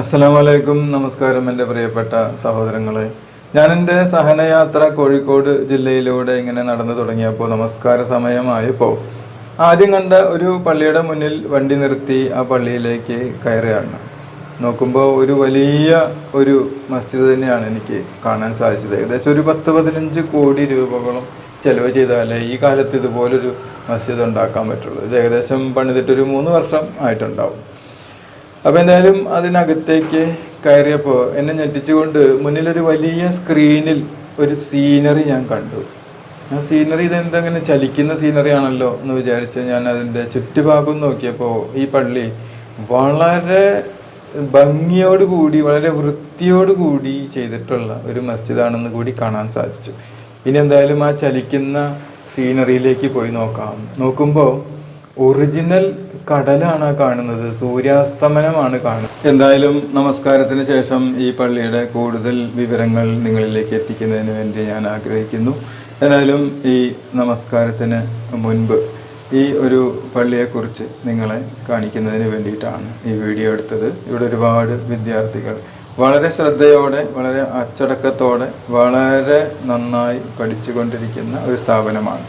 അസ്സലാമു അലൈക്കും നമസ്കാരം എന്റെ പ്രിയപ്പെട്ട സഹോദരങ്ങളെ. ഞാൻ എന്റെ സഹനയാത്ര കോഴിക്കോട് ജില്ലയിലൂടെ ഇങ്ങനെ നടന്നു തുടങ്ങിയപ്പോൾ നമസ്കാര സമയമായപ്പോൾ ആദ്യം കണ്ട ഒരു പള്ളിയുടെ മുന്നിൽ വണ്ടി നിർത്തി ആ പള്ളിയിലേക്ക് കയറുകയാണ്. നോക്കുമ്പോൾ ഒരു വലിയ ഒരു മസ്ജിദ് തന്നെയാണ് എനിക്ക് കാണാൻ സാധിച്ചത്. ഏകദേശം ഒരു പത്ത് പതിനഞ്ച് കോടി രൂപകളും ചിലവ് ചെയ്താലേ ഈ കാലത്ത് ഇതുപോലൊരു മസ്ജിദ് ഉണ്ടാക്കാൻ പറ്റുള്ളൂ. ഇത് ഏകദേശം പണിതിട്ടൊരു മൂന്ന് വർഷം ആയിട്ടുണ്ടാവും. അപ്പോൾ എന്തായാലും അതിനകത്തേക്ക് കയറിയപ്പോൾ എന്നെ ഞെട്ടിച്ചുകൊണ്ട് മുന്നിലൊരു വലിയ സ്ക്രീനിൽ ഒരു സീനറി ഞാൻ കണ്ടു. ആ സീനറി ഇതെന്തങ്ങനെ ചലിക്കുന്ന സീനറി ആണല്ലോ എന്ന് വിചാരിച്ച് ഞാൻ അതിന്റെ ചുറ്റുഭാഗം നോക്കിയപ്പോൾ ഈ പള്ളി വളരെ ഭംഗിയോട് കൂടി വളരെ വൃത്തിയോട് കൂടി ചെയ്തിട്ടുള്ള ഒരു മസ്ജിദാണെന്ന് കൂടി കാണാൻ സാധിച്ചു. ഇനി എന്തായാലും ആ ചലിക്കുന്ന സീനറിയിലേക്ക് പോയി നോക്കാം. നോക്കുമ്പോൾ ഒറിജിനൽ കടലാണ് കാണുന്നത്. സൂര്യാസ്തമനമാണ് കാണുന്നത്. എന്തായാലും നമസ്കാരത്തിന് ശേഷം ഈ പള്ളിയുടെ കൂടുതൽ വിവരങ്ങൾ നിങ്ങളിലേക്ക് എത്തിക്കുന്നതിന് വേണ്ടി ഞാൻ ആഗ്രഹിക്കുന്നു. എന്തായാലും ഈ നമസ്കാരത്തിന് മുൻപ് ഈ ഒരു പള്ളിയെക്കുറിച്ച് നിങ്ങളെ കാണിക്കുന്നതിന് വേണ്ടിയിട്ടാണ് ഈ വീഡിയോ എടുത്തത്. ഇവിടെ ഒരുപാട് വിദ്യാർത്ഥികൾ വളരെ ശ്രദ്ധയോടെ വളരെ അച്ചടക്കത്തോടെ വളരെ നന്നായി പഠിച്ചുകൊണ്ടിരിക്കുന്ന ഒരു സ്ഥാപനമാണ്.